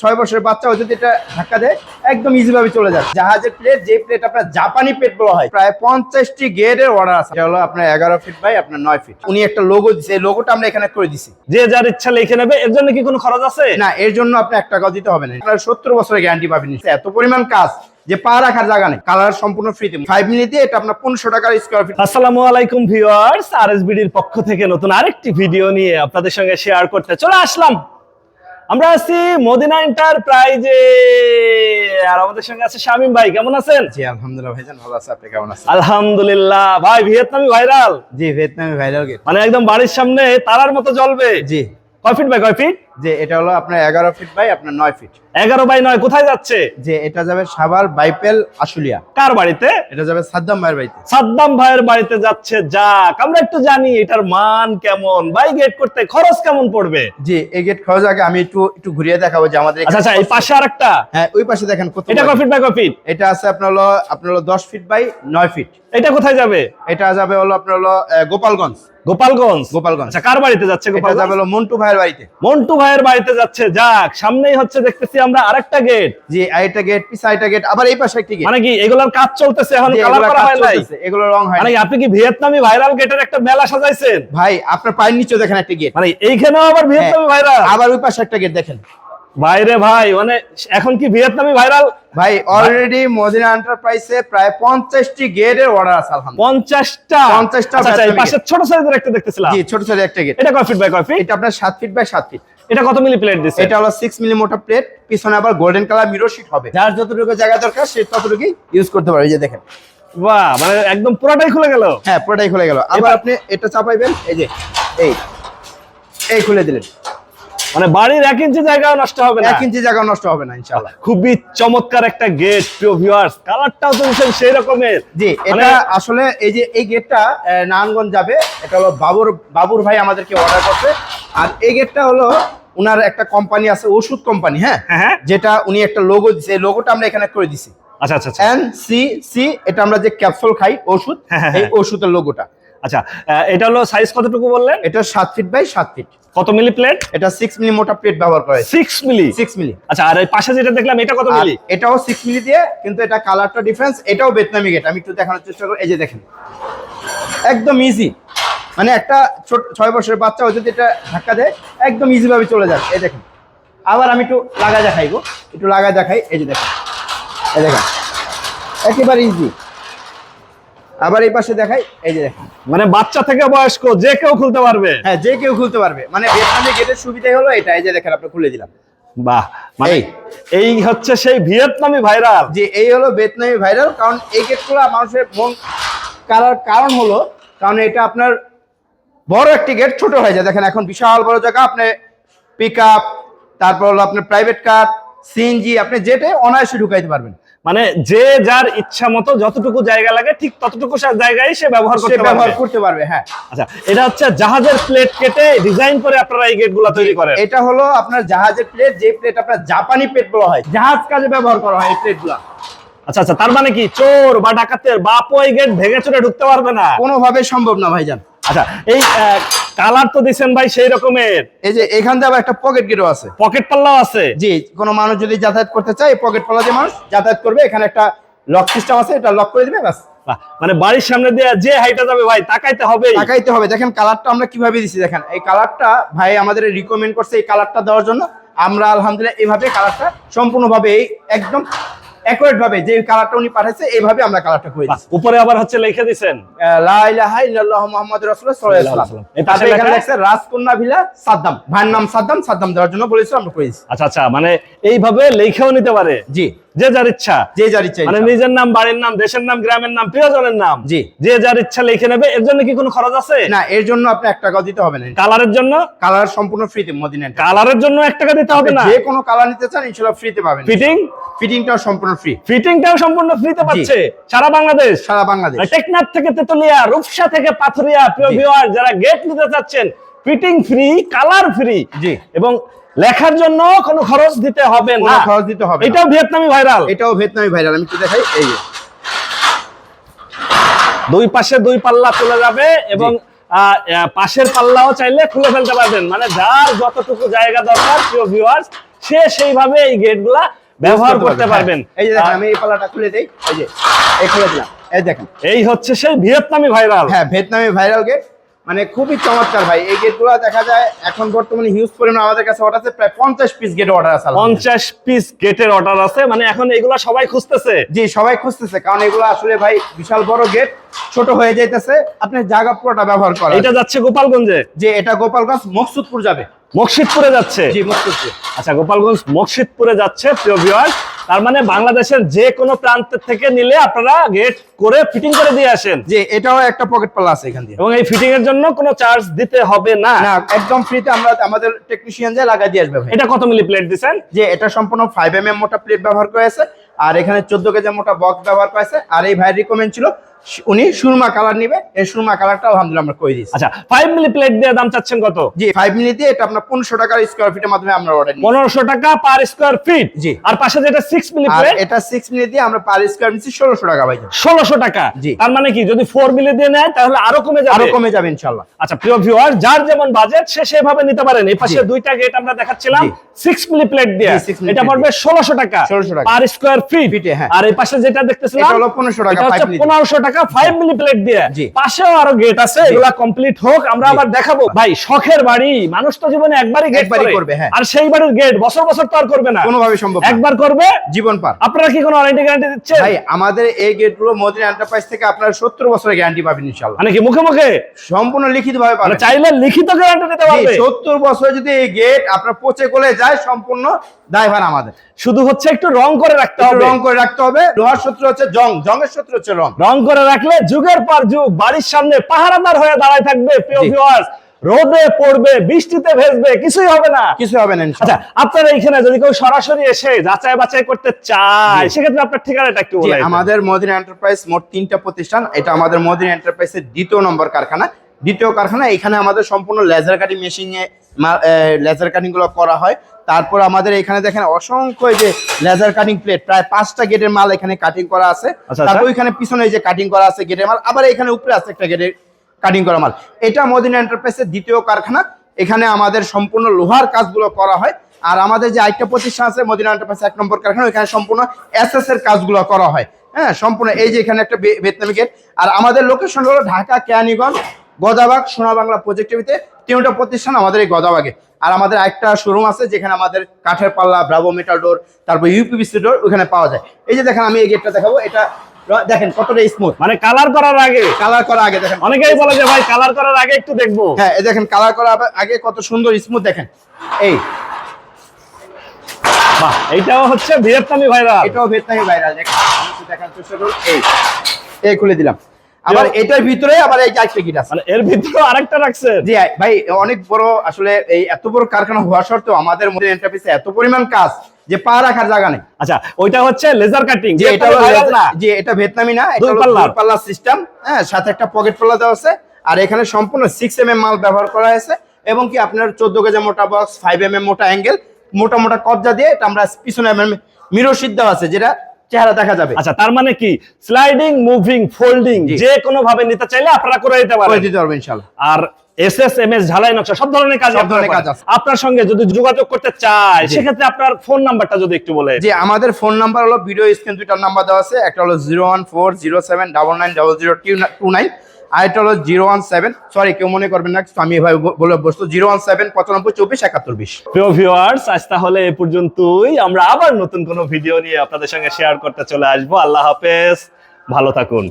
ছয় বছরের বাচ্চা যদি এটা ধাক্কা দেয় একদম ইজি ভাবে চলে যায় জাহাজের প্লেট যে প্লেট আপনার জাপানি প্লেট বলা হয় প্রায় পঞ্চাশটি গেটের অর্ডার আছে। হলো আপনার এগারো ফিট বাই আপনার নয় ফিট উনি একটা লোগো দিচ্ছে এই লোগোটা আমরা এখানে করে দিছি। যে যার ইচ্ছা লিখে নেবে এর জন্য কি কোনো খরচ আছে? না এর জন্য আপনি এক টাকাও দিতে হবে না। আপনার সত্তর বছরের গ্যারান্টি পাবেন। এত পরিমাণ কাজ যে পা রাখার জায়গা নেই। কালার সম্পূর্ণ ফ্রিতে ফাইভ মিনিটে এটা আপনার পনেরোশো টাকার স্কোয়ার ফিট আসসালামু আলাইকুম ভিউয়ার্স আরএসবিডির পক্ষ থেকে নতুন আরেকটি ভিডিও নিয়ে আপনাদের সঙ্গে শেয়ার করতে চলে আসলাম। আমরা আছি মদিনা এন্টারপ্রাইজে আর আমাদের সঙ্গে আছে শামিম ভাই কেমন আছেন? জি আলহামদুলিল্লাহ ভাইজান ভালো আছে। আপনি কেমন আছেন? আলহামদুলিল্লাহ। ভাই ভিয়েতনামি ভাইরাল? জি ভিয়েতনামি ভাইরাল মানে একদম বাড়ির সামনে তারার মতো জ্বলবে? জি। কয় ফিট বাই কয় ফিট যে এটা হলো আপনার এগারো ফিট বাই আপনার নয় ফিট এগারো বাই নয় কোথায় যাচ্ছে? যে এটা যাবে সাভার বাইপেল আশুলিয়া। কার বাড়িতে? এটা যাবে সাদ্দাম ভাইয়ের বাড়িতে। সাদ্দাম ভাইয়ের বাড়িতে যাচ্ছে যাক আমরা একটু জানি এটার মান কেমন। বাই গেট করতে খরচ কেমন পড়বে? জি এই গেট খরচ আগে আমি একটু একটু ঘুরিয়ে দেখাবো যে আমাদের আচ্ছা আচ্ছা এই পাশে আরেকটা? হ্যাঁ ওই পাশে দেখেন কত এটা বড়। কয় ফিট বাই কয় ফিট এটা আছে আপনার হলো আপনার হলো দশ ফিট বাই নয় ফিট এটা কোথায় যাবে? এটা যাবে হলো আপনার হলো গোপালগঞ্জ। গোপালগঞ্জ। গোপালগঞ্জ। আচ্ছা কার বাড়িতে যাচ্ছে গোপালগঞ্জ? হলো মন্টু ভাইয়ের বাড়িতে। মন্টু ভাইয়ের বাড়িতে যাচ্ছে যাক সামনেই হচ্ছে দেখতেছি আমরা আরেকটা গেট জি আইটা গেট পিছা আইটা গেট আবার এই পাশে একটি গেট মানে কি এগুলোর কাজ চলতেছে এখন কালার করা হয় নাই? এগুলো রং হয় মানে আপনি কি ভিয়েতনামি ভাইরাল গেটের একটা মেলা সাজাইছেন? ভাই আপনার পায়ের নিচে দেখেন একটা গেট মানে এইখানেও আবার ভিয়েতনামি ভাইরাল? আবার ওই পাশে একটা গেট দেখেন। বাইরে ভাই মানে এখন কি ভিয়েতনামি ভাইরাল? ভাই অলরেডি মদিনা এন্টারপ্রাইজে প্রায় পঞ্চাশটি গেটের অর্ডার আছে আলহামদুলিল্লাহ। পঞ্চাশটা? 50টা আচ্ছা, আচ্ছা, এই ছোট সাইজের একটা দেখতেছিলাম। জি ছোট ছোট একটা গেট এটা কয় ফিট বাই কয় ফিট এটা আপনার সাত ফিট বাই সাত ফিট এটা কত মিলি প্লেট দিছে? এটা হলো সিক্স মিলি মোটা প্লেট পিছনে আবার গোল্ডেন কালার মিরর শিট হবে। যার যতটুকু জায়গা দরকার সে ততটুকুই ইউজ করতে পারবে এই যে দেখেন। বাহ মানে একদম পুরোটাই খুলে গেল? হ্যাঁ পুরোটাই খুলে গেল। আবার আপনি এটা চাপাইবেন এই যে এই এই খুলে দিলেন। মানে বাড়ির এক ইঞ্চি জায়গাও নষ্ট হবে না। এক ইঞ্চি জায়গা নষ্ট হবে না ইনশাআল্লাহ। খুবই চমৎকার একটা গেট প্রিয় ভিউয়ার্স কালারটাও তো সেই রকমের। জি মানে- এটা আসলে এই যে এই গেটটা নারায়ণগঞ্জ যাবে এটা হলো বাবুর বাবুর ভাই আমাদেরকে অর্ডার করছে। আর এই গেটটা হলো উনার একটা কোম্পানি আছে ওষুধ কোম্পানি হ্যাঁ? হ্যাঁ হ্যাঁ। যেটা উনি একটা লোগো দিছে এই লোগোটা আমরা এখানে করে দিছি। আচ্ছা আচ্ছা এন সি সি এটা আমরা যে ক্যাপসুল খাই ওষুধ হ্যাঁ, এই। ওষুধের লোগোটা আচ্ছা এটা হলো সাইজ কতটুকু বললেন? এটা সাত ফিট বাই সাত ফিট কত মিলি প্লেট এটা সিক্স মিলি মোটা প্লেট ব্যবহার করা সিক্স মিলি? সিক্স মিলি। আচ্ছা আর এই পাশে যেটা দেখলাম এটা কত মিলি? এটাও সিক্স মিলি দিয়ে কিন্তু এটা কালারটা ডিফারেন্স এটাও বেতনামি গেট আমি একটু দেখানোর চেষ্টা করি এই যে দেখেন। একদম ইজি মানে একটা ছোট ছয় বছরের বাচ্চা ও যদি এটা ধাক্কা দেয় একদম ইজিভাবে চলে যাবে। এই দেখেন। আবার আমি একটু লাগা দেখাই গো একটু লাগা দেখাই। এই যে দেখেন। এই দেখেন। একেবারে ইজি আবার এই পাশে দেখাই এই যে দেখেন। মানে বাচ্চা থেকে বয়স্ক যে কেউ খুলতে পারবে। হ্যাঁ যে কেউ খুলতে পারবে। মানে বেতনামি গেটের সুবিধাই হলো এটা এই যে দেখেন আপনি খুলে দিলাম। বাহ মানে এই। হচ্ছে সেই ভিয়েতনামি ভাইরাল। যে এই হলো বেতনামি ভাইরাল কারণ এই গেটগুলো মানুষের মন কারার কারণ হলো কারণ এটা আপনার বড় একটি গেট ছোট হয়ে যায়। দেখেন এখন বিশাল বড় জায়গা আপনি পিক আপ তারপর হলো আপনার প্রাইভেট কার সিএনজি আপনি যেটাই অনায়াসে ঢুকাইতে পারবেন। মানে যে যার ইচ্ছা মতো যতটুকু জায়গা লাগে ঠিক ততটুকু জায়গায় সে ব্যবহার করতে ব্যবহার করতে পারবে হ্যাঁ। আচ্ছা এটা হচ্ছে জাহাজের প্লেট কেটে ডিজাইন করে আপনারা এই গেটগুলো তৈরি করেন। এটা হলো আপনার জাহাজের প্লেট যে প্লেট আপনার জাপানি প্লেট বলা হয়। জাহাজ কাজে ব্যবহার করা হয় এই প্লেটগুলো আচ্ছা আচ্ছা তার মানে কি? চোর বা ডাকাতের বাপ ওই গেট ভেঙে চুরে ঢুকতে পারবে না? কোনোভাবে সম্ভব না ভাইজান। আচ্ছা এই কালার তো দিছেন ভাই সেই রকমের। এই যে এখান থেকে আবার একটা পকেট গেটও আছে। পকেট পাল্লাও আছে। জি কোনো মানুষ যদি যাতায়াত করতে চায় পকেট পালা দিয়ে মানুষ যাতায়াত করবে। এখানে একটা লক সিস্টেম আছে এটা লক করে দিবে ব্যাস। মানে বাড়ির সামনে দিয়ে যে হাইটা যাবে ভাই তাকাইতে হবে তাকাইতে হবে। দেখেন কালারটা আমরা কীভাবে দিছি দেখেন। এই কালারটা ভাই আমাদের রিকমেন্ড করছে এই কালারটা দেওয়ার জন্য। আমরা আলহামদুলিল্লাহ এইভাবে কালারটা সম্পূর্ণভাবে এই একদম অ্যাকুরেট ভাবে যে কালারটা উনি পাঠাইছে এইভাবে আমরা কালারটা করে দিচ্ছি। উপরে আবার হচ্ছে লিখে দিবেন লা ইলাহা ইল্লাল্লাহ মুহাম্মাদুর রাসূলুল্লাহ সাল্লাল্লাহু আলাইহি ওয়াসাল্লাম। এই পাশে এখানে লেখা? লেখছে রাজকন্যা ভিলা সাদ্দাম। ভাইয়ের নাম সাদ্দাম সাদ্দাম দেওয়ার জন্য বলেছিলাম আমরা করেছি আচ্ছা আচ্ছা মানে এইভাবে লিখেও নিতে পারে। জি। যে যার ইচ্ছা। যে যার ইচ্ছা মানে নিজের নাম বাড়ির নাম দেশের নাম গ্রামের নাম প্রিয়জনের নাম জি। যে যার ইচ্ছা লিখে নেবে এর জন্য কি কোনো খরচ আছে? না এর জন্য আপনি এক টাকাও দিতে হবে না। কালারের জন্য? কালার সম্পূর্ণ ফ্রিতে মদিনা কালারের জন্য এক টাকা দিতে হবে না? যে কোনো কালার নিতে চান ইনশাআল্লাহ ফ্রিতে পাবেন। ফিটিং ফিটিংটাও সম্পূর্ণ ফ্রি ফিটিংটাও সম্পূর্ণ ফ্রিতে পাচ্ছে। সারা বাংলাদেশ। সারা বাংলাদেশ। টেকনাফ থেকে তেতুলিয়া রূপসা থেকে পাথুরিয়া প্রিয়। ভিউয়ার যারা গেট নিতে চাচ্ছেন ফিটিং ফ্রি কালার ফ্রি জি। এবং লেখার জন্য কোনো খরচ দিতে হবে না। খরচ দিতে হবে এটাও ভিয়েতনামি ভাইরাল। এটাও ভিয়েতনামি ভাইরাল। আমি একটু দেখাই এই যে। দুই পাশে দুই পাল্লা চলে যাবে এবং পাশের পাল্লাও চাইলে খুলে ফেলতে পারবেন। মানে যার যতটুকু জায়গা দরকার প্রিয় ভিউয়ার্স সে সেইভাবে এই গেটগুলা ব্যবহার করতে পারবেন। হ্যাঁ। এই যে দেখেন আমি এই পাল্লাটা খুলে দেই। এই যে এই খুলে দিলাম। এই দেখেন। এই হচ্ছে সেই ভিয়েতনামি ভাইরাল। হ্যাঁ ভিয়েতনামি ভাইরাল গেট। মানে খুবই চমৎকার ভাই। এই গেটগুলো দেখা যায় এখন বর্তমানে হিউজ পরিমাণ আমাদের কাছে অর্ডার আছে প্রায় পঞ্চাশ পিস গেট অর্ডার আছে আলহামদুলিল্লাহ। পঞ্চাশ পিস গেটের অর্ডার আছে মানে এখন এগুলা সবাই খুঁজতেছে। জি সবাই খুঁজতেছে কারণ এগুলো আসলে ভাই বিশাল বড় গেট ছোট হয়ে যাইতেছে। আপনি জায়গা পুরোটা ব্যবহার করেন। এটা যাচ্ছে গোপালগঞ্জে? যে এটা গোপালগঞ্জ মকসুদপুর যাবে। মকসিদপুরে যাচ্ছে? জি মকসুদপুর। আচ্ছা গোপালগঞ্জ মকসিদপুরে যাচ্ছে প্রিয় ভিউয়ার তার মানে বাংলাদেশের যে কোনো প্রান্ত থেকে নিলে আপনারা গেট করে ফিটিং করে দিয়ে আসেন। যে এটাও একটা পকেট পাল্লা আছে এখান দিয়ে। এবং এই ফিটিং এর জন্য কোনো চার্জ দিতে হবে না। না একদম ফ্রি তে আমরা আমাদের টেকনিশিয়ান যা লাগাই দিয়ে আসবে এটা কত মিলি প্লেট দিবেন যে এটা সম্পূর্ণ ফাইভ এম এম মোটা প্লেট ব্যবহার করেছে আর এখানে চোদ্দ কেজি মোটা বক্স ব্যবহার করেছে আর এই ভাই রিকমেন্ড ছিল উনি সুরমা কালার নিবে এই সুরমা কালারটা আলহামদুলিল্লাহ আমরা করে দিয়েছি আচ্ছা ফাইভ মিলি প্লেট দিয়ে দাম চাচ্ছেন কত জি ফাইভ মিনিট দিয়ে এটা আপনার পনেরোশো টাকার স্কোয়ার ফিটের মাধ্যমে আমরা অর্ডার পনেরোশো টাকা পার স্কোয়ার ফিট জি। আর পাশে যেটা সিক্স মিলি প্লেট এটা সিক্স মিনিট দিয়ে আমরা পার স্কোয়ার নিচ্ছি ষোলোশো টাকা ভাই ষোলোশো টাকা জি। তার মানে কি যদি ফোর মিলি দিয়ে নেয় তাহলে আরও কমে যাবে আরও কমে যাবে ইনশাল্লাহ আচ্ছা প্রিয় ভিউয়ার যার যেমন বাজেট সে সেভাবে নিতে পারেন এই পাশে। দুইটা গেট আমরা দেখাচ্ছিলাম জি। সিক্স মিলি প্লেট দিয়ে এটা পড়বে ষোলোশো টাকা 1600 টাকা। পার স্কোয়ার ফিট হ্যাঁ। আর এই পাশে যেটা দেখতেছিলাম এটা হলো 1500 টাকা, এটা হচ্ছে 5 milli। পনেরোশো টাকা ফাইভ মিলি প্লেট দিয়ে। পাশেও আরও গেট আছে এগুলা কমপ্লিট হোক আমরা আবার দেখাবো। ভাই শখের বাড়ি মানুষ তো জীবনে একবারই গেট করবে হ্যাঁ। আর সেই বাড়ির গেট বছর বছর তো আর করবে না। কোনোভাবে সম্ভব একবার করবে জীবন পার। আপনারা কি কোনো ওয়ারেন্টি গ্যারান্টি দিচ্ছেন? ভাই আমাদের এই গেটগুলো মোদিন এন্টারপ্রাইজ থেকে আপনার সত্তর বছরের গ্যারান্টি পাবেন ইনশাল্লাহ মানে কি মুখে মুখে? সম্পূর্ণ লিখিত ভাবে মানে পাবেন চাইলে লিখিত গ্যারান্টি দিতে পারবে। সত্তর বছর যদি এই গেট আপনার পচে গলে যায় সম্পূর্ণ দায়ভার আমাদের। শুধু হচ্ছে একটু রং করে রাখতে হবে। রং করে রাখতে হবে। লোহার শত্রু হচ্ছে জং জংয়ের শত্রু হচ্ছে রং। রং করে রাখলে যুগের পর যুগ বাড়ির সামনে পাহারাদার হয়ে দাঁড়ায় থাকবে প্রিয় ভিউয়ার্স রোদে পড়বে বৃষ্টিতে ভেজবে কিছুই হবে না। কিছু হবে না আচ্ছা আপনারা এখানে যদি কেউ সরাসরি এসে যাচাই বাছাই করতে চায় সেক্ষেত্রে আপনার ঠিকানাটা একটু জি, বলে আমাদের মদিনা এন্টারপ্রাইজ মোট তিনটা প্রতিষ্ঠান। এটা আমাদের মদিনা এন্টারপ্রাইজের দ্বিতীয় নম্বর কারখানা। দ্বিতীয় কারখানা এখানে আমাদের সম্পূর্ণ লেজার কাটিং মেশিনে লেজার কাটিংগুলো করা হয়। তারপর আমাদের এখানে দেখেন অসংখ্য যে লেজার কাটিং প্লেট প্রায় পাঁচটা গেটের মাল এখানে কাটিং করা আছে। আচ্ছা, তারপর আচ্ছা। এখানে পিছনে যে কাটিং করা আছে গেটের মাল আবার এখানে উপরে আছে একটা গেটের কাটিং করা মাল। এটা মদিনা এন্টারপ্রাইজের দ্বিতীয় কারখানা। এখানে আমাদের সম্পূর্ণ লোহার কাজগুলো করা হয়। আর আমাদের যে আরেকটা প্রতিষ্ঠান আছে মদিনা এন্টারপ্রাইজ এক নম্বর কারখানা এখানে সম্পূর্ণ এসএস এর কাজগুলো করা হয়। হ্যাঁ সম্পূর্ণ এই যে এখানে একটা ভিয়েতনামি গেট আর আমাদের লোকেশন হলো ঢাকা কেয়ানীগঞ্জ গোদাবাগ সোনাবাংলা প্রজেক্টের ভিতরে তিনটা প্রতিষ্ঠান আমাদের এই গদাবাগে। আর আমাদের একটা শোরুম আছে যেখানে আমাদের কাঠের পাল্লা ব্রাভো মেটাল ডোর তারপর ইউপিবিসি ডোর ওখানে পাওয়া যায়। এই যে দেখেন আমি এই গেটটা দেখাবো এটা দেখেন কতটা স্মুথ মানে কালার করার আগে। কালার করার আগে দেখেন। অনেকেই বলে যে ভাই কালার করার আগে একটু দেখব। হ্যাঁ এই দেখেন কালার করার আগে কত সুন্দর স্মুথ দেখেন। এই। বাহ এইটাও হচ্ছে ভিয়েতনামি ভাইরাল। এটাও ভিয়েতনামি ভাইরাল দেখেন। আমি দেখার চেষ্টা করুন। এই। এই খুলে দিলাম। আবার এটার ভিতরে আবার এই চারটে গিট আছে। মানে এর ভিতরে আরেকটা রাখছেন? জি ভাই অনেক বড় আসলে এই এত বড় কারখানা হওয়া সত্ত্বেও আমাদের মধ্যে এন্টারপ্রাইজে এত পরিমাণ কাজ যে পা রাখার জায়গা নেই। আচ্ছা ওইটা হচ্ছে লেজার কাটিং যে এটা না যে এটা ভিয়েতনামি না এটা পাল্লার। সিস্টেম হ্যাঁ সাথে একটা পকেট পাল্লা দেওয়া আছে। আর এখানে সম্পূর্ণ সিক্স এম এম মাল ব্যবহার করা হয়েছে এবং কি আপনার চোদ্দ কেজি মোটা বক্স ফাইভ এম এম মোটা অ্যাঙ্গেল মোটা মোটা কবজা দিয়ে এটা আমরা পিছনে মিরো সিদ্ধ আছে যেটা চেহারা দেখা যাবে। আচ্ছা তার মানে কি? Sliding moving folding. যে কোনো ভাবে নিতে চাইলে আপনারা করে দিতে পারবেন করে দিতে পারবেন ইনশাআল্লাহ। আর S S M S S M S ঝালাই নকশা সব ধরনের কাজ সব ধরনের কাজ আছে। আপনার সঙ্গে যদি যোগাযোগ করতে চায় সে সেক্ষেত্রে আপনার ফোন নাম্বারটা যদি একটু বলে। যে আমাদের ফোন নাম্বার হলো ভিডিও স্ক্রিন দুইটার নাম্বার দেওয়া আছে একটা হলো zero one four zero seven double nine double zero two nine আর একটা হলো জিরো ওয়ান সেভেন। সরি কেউ মনে করবেন না আমি এভাবে বলে বসতো। জিরো ওয়ান সেভেন, পঁচানব্বই, চব্বিশ, একাত্তর, বিশ। প্রিয় ভিউয়ার্স আজ তাহলে এ পর্যন্তই। আমরা আবার নতুন কোনো ভিডিও নিয়ে আপনাদের সঙ্গে শেয়ার করতে চলে আসব। আল্লাহ হাফেজ। ভালো থাকুন।